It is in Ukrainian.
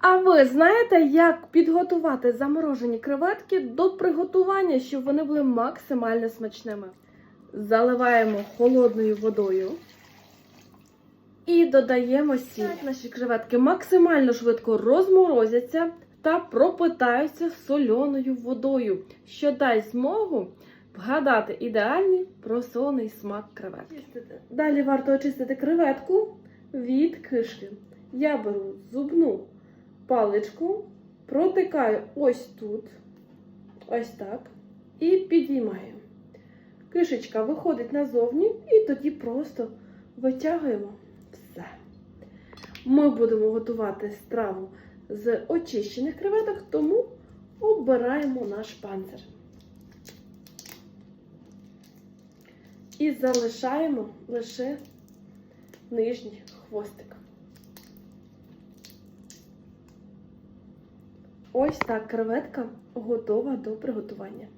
А ви знаєте, як підготувати заморожені креветки до приготування, щоб вони були максимально смачними? Заливаємо холодною водою і додаємо сіль. Наші креветки максимально швидко розморозяться та пропитаються соленою водою, що дасть змогу вгадати ідеальний просолений смак креветки. Далі варто очистити креветку від кишки. Я беру зубну паличку, протикаю ось тут, ось так, і підіймаю. Кишечка виходить назовні, і тоді просто витягуємо все. Ми будемо готувати страву з очищених креветок, тому обираємо наш панцир. І залишаємо лише нижній хвостик. Ось так креветка готова до приготування.